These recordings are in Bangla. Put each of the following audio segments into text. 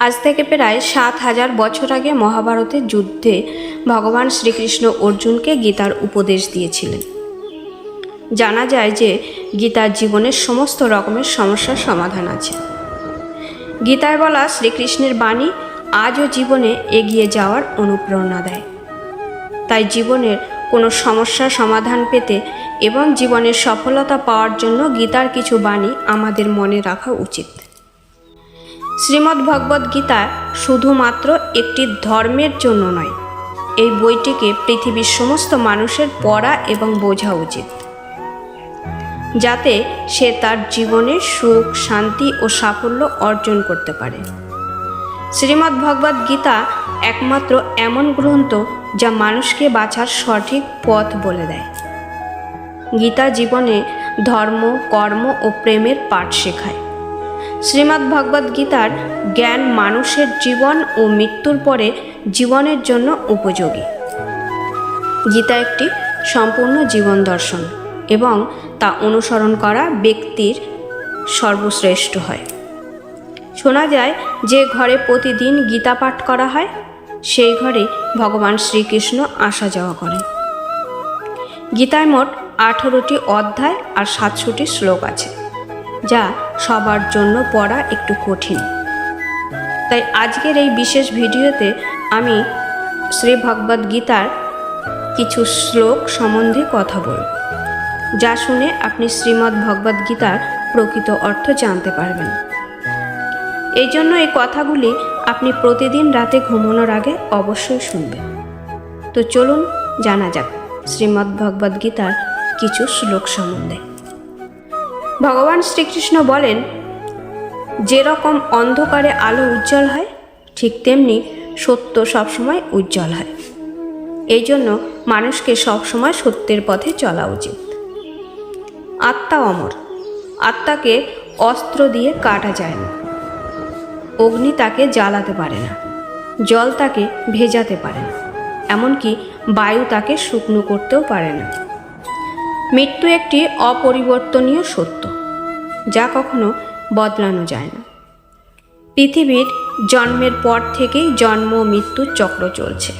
আজ থেকে প্রায় সাত হাজার বছর আগে মহাভারতের যুদ্ধে ভগবান শ্রীকৃষ্ণ অর্জুনকে গীতার উপদেশ দিয়েছিলেন। জানা যায় যে গীতার জীবনের সমস্ত রকমের সমস্যার সমাধান আছে। গীতায় বলা শ্রীকৃষ্ণের বাণী আজও জীবনে এগিয়ে যাওয়ার অনুপ্রেরণা দেয়। তাই জীবনের কোনো সমস্যার সমাধান পেতে এবং জীবনের সফলতা পাওয়ার জন্য গীতার কিছু বাণী আমাদের মনে রাখা উচিত। শ্রীমদ্ ভগবদ গীতা শুধুমাত্র একটি ধর্মের জন্য নয়। এই বইটিকে পৃথিবীর সমস্ত মানুষের পড়া এবং বোঝা উচিত। যাতে সে তার জীবনে সুখ, শান্তি ও সাফল্য অর্জন করতে পারে। শ্রীমদ্ ভগবদ গীতা একমাত্র এমন গ্রন্থ যা মানুষকে বাঁচার সঠিক পথ বলে দেয়। গীতা জীবনে ধর্ম, কর্ম ও প্রেমের পাঠ শেখায়। শ্রীমদ্ ভগবদ গীতার জ্ঞান মানুষের জীবন ও মৃত্যুর পরে জীবনের জন্য উপযোগী। গীতা একটি সম্পূর্ণ জীবন দর্শন এবং তা অনুসরণ করা ব্যক্তির সর্বশ্রেষ্ঠ হয়। শোনা যায় যে ঘরে প্রতিদিন গীতা পাঠ করা হয়, সেই ঘরে ভগবান শ্রীকৃষ্ণ আসা যাওয়া করেন। গীতায় মোট আঠারোটি অধ্যায় আর সাতশোটি শ্লোক আছে। যা সবার জন্য পড়া একটু কঠিন। তাই আজকের এই বিশেষ ভিডিওতে আমি শ্রী ভগবদ গীতার কিছু শ্লোক সম্বন্ধে কথা বলব, যা শুনে আপনি শ্রীমদ্ ভগবদ গীতার প্রকৃত অর্থ জানতে পারবেন। এই জন্য এই কথাগুলি আপনি প্রতিদিন রাতে ঘুমানোর আগে অবশ্যই শুনবেন। তো চলুন জানা যাক শ্রীমদ্ ভগবদ গীতার কিছু শ্লোক সম্বন্ধে। ভগবান শ্রীকৃষ্ণ বলেন, যেরকম অন্ধকারে আলো উজ্জ্বল হয়, ঠিক তেমনি সত্য সবসময় উজ্জ্বল হয়। এই জন্য মানুষকে সবসময় সত্যের পথে চলা উচিত। আত্মা অমর। আত্মাকে অস্ত্র দিয়ে কাটা যায় না। অগ্নি তাকে জ্বালাতে পারে না। জল তাকে ভেজাতে পারে না। এমনকি বায়ু তাকে শুকনো করতেও পারে না। মৃত্যু একটি অপরিবর্তনীয় সত্য। যা কখনো বদলানো যায় না। পৃথিবীর জন্মের পর থেকেই জন্ম মৃত্যুর চক্র চলছে।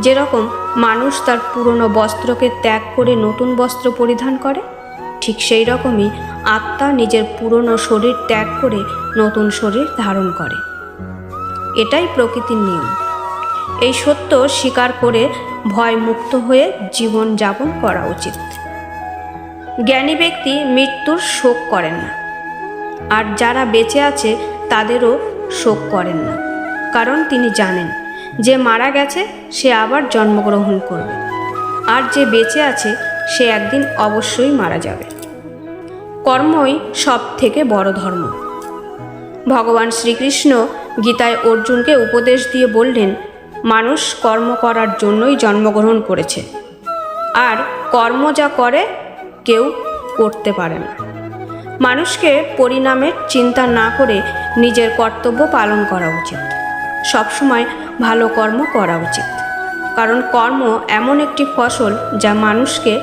যেরকম মানুষ তার পুরনো বস্ত্রকে ত্যাগ করে নতুন বস্ত্র পরিধান করে, ঠিক সেই রকমই আত্মা নিজের পুরনো শরীর ত্যাগ করে নতুন শরীর ধারণ করে। এটাই প্রকৃতির নিয়ম। এই সত্য স্বীকার করে ভয় মুক্ত হয়ে জীবন যাপন করা উচিত। জ্ঞানী ব্যক্তি মৃত্যুর শোক করেন না। আর যারা বেঁচে আছে, তাদেরও শোক করেন না। কারণ তিনি জানেন, যে মারা গেছে, সে আবার জন্মগ্রহণ করবে। আর যে বেঁচে আছে, সে একদিন অবশ্যই মারা যাবে। কর্মই সব থেকে বড় ধর্ম। ভগবান শ্রীকৃষ্ণ গীতায় অর্জুনকে উপদেশ দিয়ে বললেন, মানুষ কর্ম করার জন্যই জন্মগ্রহণ করেছে। আর কর্ম যা করে কেউ করতে পারে না। মানুষকে পরিণামের চিন্তা না করে নিজের কর্তব্য পালন করা উচিত। সবসময় ভালো কর্ম করা উচিত। কারণ কর্ম এমন একটি ফসল যা মানুষকে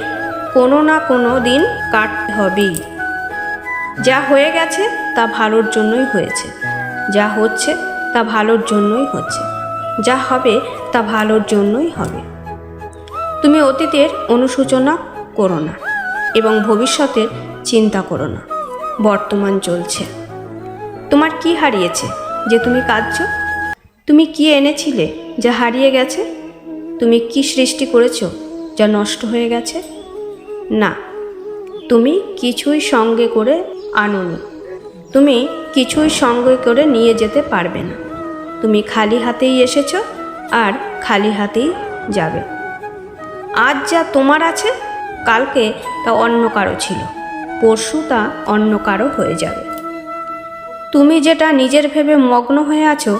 কোনো না কোনো দিন কাটতে হবেই। যা হয়ে গেছে তা ভালোর জন্যই হয়েছে। যা হচ্ছে তা ভালোর জন্যই হচ্ছে। যা হবে তা ভালোর জন্যই হবে। তুমি অতীতের অনুশোচনা করো না। এবং ভবিষ্যতের চিন্তা করো না। বর্তমান চলছে। তোমার কি হারিয়েছে যে তুমি কাঁদছ? তুমি কি এনেছিলে যা হারিয়ে গেছে? তুমি কি সৃষ্টি করেছ যা নষ্ট হয়ে গেছে? না, তুমি কিছুই সঙ্গে করে আনোনি। তুমি কিছুই সঙ্গে করে নিয়ে যেতে পারবে না। তুমি খালি হাতেই এসেছ আর খালি হাতেই যাবে। আজ যা তোমার আছে কালকে তা অন্য কারও ছিল। পরশু তা অন্য কারও হয়ে যাবে। তুমি যেটা নিজের ভেবে মগ্ন হয়ে আছো,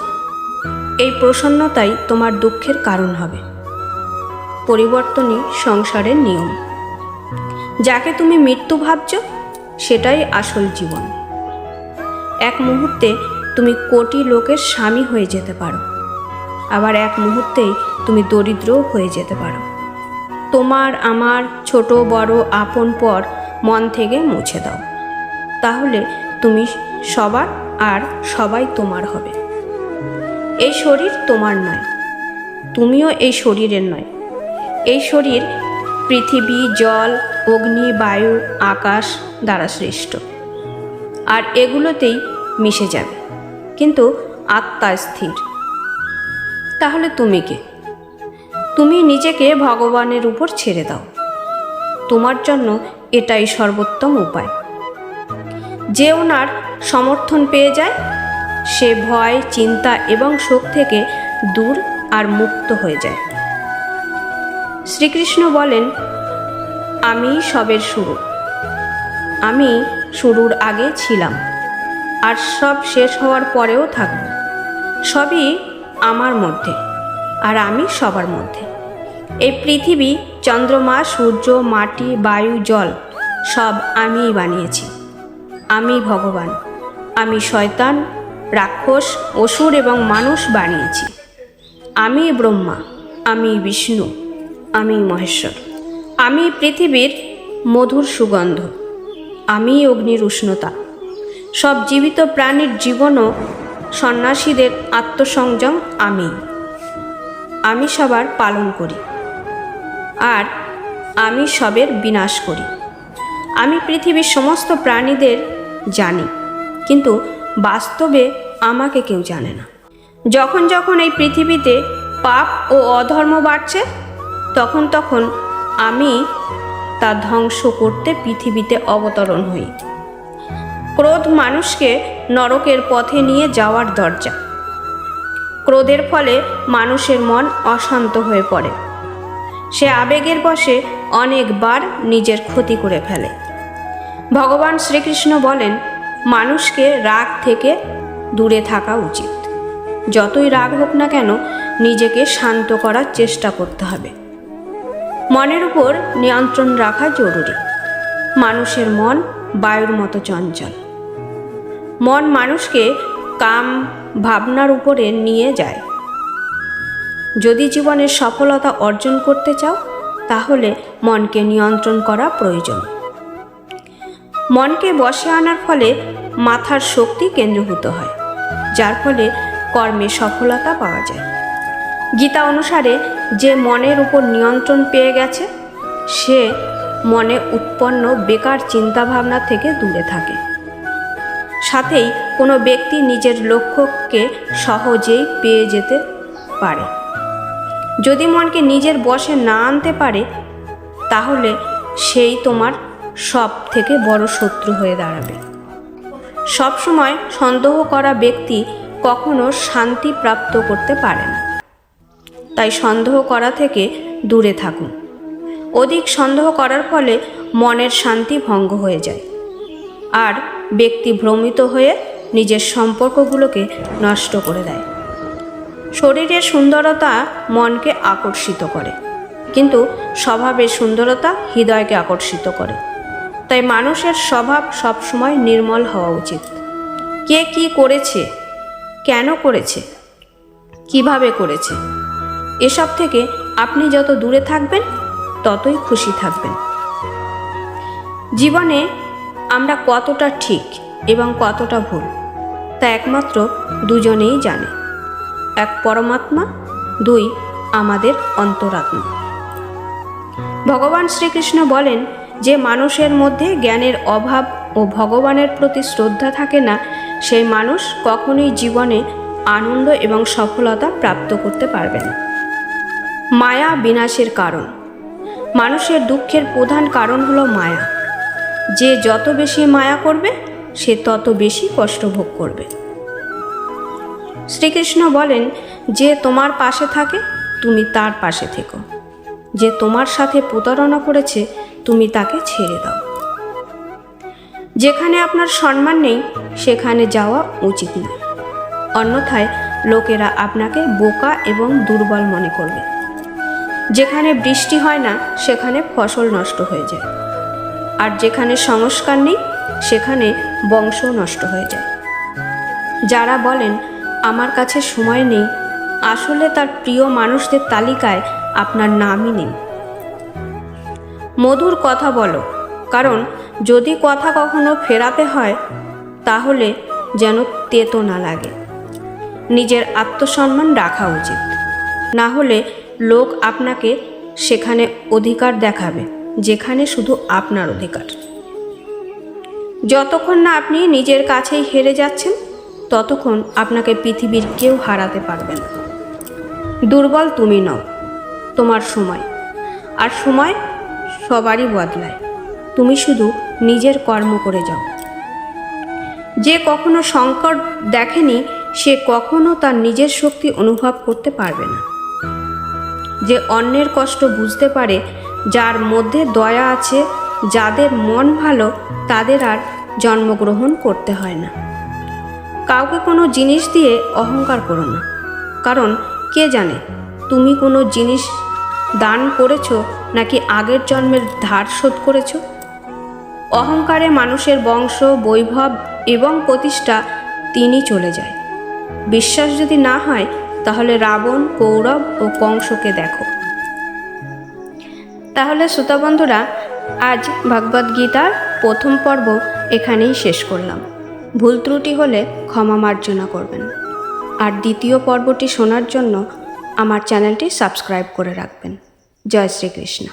এই প্রসন্নতাই তোমার দুঃখের কারণ হবে। পরিবর্তনই সংসারের নিয়ম। যাকে তুমি মৃত্যু ভাবছ, সেটাই আসল জীবন। এক মুহূর্তে তুমি কোটি লোকের স্বামী হয়ে যেতে পারো। আবার এক মুহূর্তেই তুমি দরিদ্রও হয়ে যেতে পারো। তোমার আমার ছোট বড় আপন পর মন থেকে মুছে দাও। তাহলে তুমি সবার আর সবাই তোমার হবে। এই শরীর তোমার নয়, তুমিও এই শরীরের নয়। এই শরীর পৃথিবী, জল, অগ্নি, বায়ু, আকাশ দ্বারা সৃষ্ট। আর এগুলোতেই মিশে যাবে। কিন্তু আত্মা স্থির। তাহলে তুমি কে? তুমি নিজেকে ভগবানের উপর ছেড়ে দাও। তোমার জন্য এটাই সর্বোত্তম উপায়। যে ওনার সমর্থন পেয়ে যায়, সে ভয়, চিন্তা এবং শোক থেকে দূর আর মুক্ত হয়ে যায়। শ্রীকৃষ্ণ বলেন, আমি সবের শুরু। আমি শুরুর আগে ছিলাম, আর সব শেষ হওয়ার পরেও থাকব। সবই আমার মধ্যে। আর আমি সবার মধ্যে। এই পৃথিবী, চন্দ্রমা, সূর্য, মাটি, বায়ু, জল, সব আমিই বানিয়েছি। আমি ভগবান, আমি শয়তান, রাক্ষস, অসুর এবং মানুষ বানিয়েছি। আমি ব্রহ্মা, আমি বিষ্ণু, আমি মহেশ্বর। আমি পৃথিবীর মধুর সুগন্ধ, আমি অগ্নির উষ্ণতা। সব জীবিত প্রাণীর জীবনও সন্ন্যাসীদের আত্মসংযম আমি। আমি সবার পালন করি। আর আমি সবের বিনাশ করি। আমি পৃথিবীর সমস্ত প্রাণীদের জানি, কিন্তু বাস্তবে আমাকে কেউ জানে না। যখন যখন এই পৃথিবীতে পাপ ও অধর্ম বাড়ছে, তখন তখন আমি তা ধ্বংস করতে পৃথিবীতে অবতরণ হই। ক্রোধ মানুষকে নরকের পথে নিয়ে যাওয়ার দরজা। ক্রোধের ফলে মানুষের মন অশান্ত হয়ে পড়ে। সে আবেগের বশে অনেকবার নিজের ক্ষতি করে ফেলে। ভগবান শ্রীকৃষ্ণ বলেন, মানুষকে রাগ থেকে দূরে থাকা উচিত। যতই রাগ হোক না কেন, নিজেকে শান্ত করার চেষ্টা করতে হবে। মনের উপর নিয়ন্ত্রণ রাখা জরুরি। মানুষের মন বায়ুর মতো চঞ্চল। মন মানুষকে কাম ভাবনার উপরে নিয়ে যায়। যদি জীবনের সফলতা অর্জন করতে চাও, তাহলে মনকে নিয়ন্ত্রণ করা প্রয়োজন। মনকে বসে আনার ফলে মাথার শক্তি কেন্দ্রীভূত হয়, যার ফলে কর্মে সফলতা পাওয়া যায়। গীতা অনুসারে যে মনের উপর নিয়ন্ত্রণ পেয়ে গেছে, সে মনে উৎপন্ন বেকার চিন্তাভাবনা থেকে দূরে থাকে। সাথেই কোনো ব্যক্তি নিজের লক্ষ্যকে সহজেই পেয়ে যেতে পারে। যদি মনকে নিজের বশে না আনতে পারে, তাহলে সেই তোমার সব থেকে বড় শত্রু হয়ে দাঁড়াবে। সবসময় সন্দেহ করা ব্যক্তি কখনো শান্তি প্রাপ্ত করতে পারে না। তাই সন্দেহ করা থেকে দূরে থাকুন। অধিক সন্দেহ করার ফলে মনের শান্তি ভঙ্গ হয়ে যায়। আর ব্যক্তি ভ্রমিত হয়ে নিজের সম্পর্কগুলোকে নষ্ট করে দেয়। শরীরের সুন্দরতা মনকে আকর্ষিত করে, কিন্তু স্বভাবের সুন্দরতা হৃদয়কে আকর্ষিত করে। তাই মানুষের স্বভাব সবসময় নির্মল হওয়া উচিত। কে কি করেছে, কেন করেছে, কীভাবে করেছে, এসব থেকে আপনি যত দূরে থাকবেন, ততই খুশি থাকবেন। জীবনে আমরা কতটা ঠিক এবং কতটা ভুল, তা একমাত্র দুজনেই জানে। এক পরমাত্মা, দুই আমাদের অন্তরাত্মা। ভগবান শ্রীকৃষ্ণ বলেন, যে মানুষের মধ্যে জ্ঞানের অভাব ও ভগবানের প্রতি শ্রদ্ধা থাকে না, সেই মানুষ কখনোই জীবনে আনন্দ এবং সফলতা প্রাপ্ত করতে পারবে না। মায়া বিনাশের কারণ। মানুষের দুঃখের প্রধান কারণ হলো মায়া। যে যত বেশি মায়া করবে, সে তত বেশি কষ্ট ভোগ করবে। শ্রীকৃষ্ণ বলেন, যে তোমার পাশে থাকে, তুমি তার পাশে থেকো। যে তোমার সাথে প্রতারণা করেছে, তুমি তাকে ছেড়ে দাও। যেখানে আপনার সম্মান নেই, সেখানে যাওয়া উচিত না অন্যথায় লোকেরা আপনাকে বোকা এবং দুর্বল মনে করবে। যেখানে বৃষ্টি হয় না, সেখানে ফসল নষ্ট হয়ে যায়। আর যেখানে সংস্কার নেই, সেখানে বংশ নষ্ট হয়ে যায়। যারা বলেন, আমার কাছে সময় নেই, আসলে তার প্রিয় মানুষদের তালিকায় আপনার নামই নেই। মধুর কথা বলো, কারণ যদি কথা কখনো ফেরাতে হয়, তাহলে যেন তেতো না লাগে। নিজের আত্মসম্মান রাখা উচিত। না হলে লোক আপনাকে সেখানে অধিকার দেখাবে। যেখানে শুধু আপনার অধিকার। যতক্ষণ না আপনি নিজের কাছেই হেরে যাচ্ছেন, ততক্ষণ আপনাকে পৃথিবীর কেউ হারাতে পারবে না। দুর্বল তুমি নও, তোমার সময়। আর সময় সবারই বদলায়। তুমি শুধু নিজের কর্ম করে যাও। যে কখনো সংকট দেখেনি, সে কখনো তার নিজের শক্তি অনুভব করতে পারবে না। যে অন্যের কষ্ট বুঝতে পারে যার মধ্যে দয়া আছে, যাদের মন ভালো, তাদের আর জন্মগ্রহণ করতে হয় না। কাউকে কোনো জিনিস দিয়ে অহংকার করো না। কারণ কে জানে, তুমি কোনো জিনিস দান করেছ নাকি আগের জন্মের ধার শোধ করেছ? অহংকারে মানুষের বংশ, বৈভব এবং প্রতিষ্ঠা তিনি চলে যায়। বিশ্বাস যদি না হয়, তাহলে রাবণ, কৌরব ও কংসকে দেখো। তাহলে শ্রোতা বন্ধুরা, আজ ভগবদ গীতার প্রথম পর্ব এখানেই শেষ করলাম। ভুল ত্রুটি হলে ক্ষমা মার্জনা করবেন। আর দ্বিতীয় পর্বটি শোনার জন্য আমার চ্যানেলটি সাবস্ক্রাইব করে রাখবেন। জয় শ্রীকৃষ্ণ।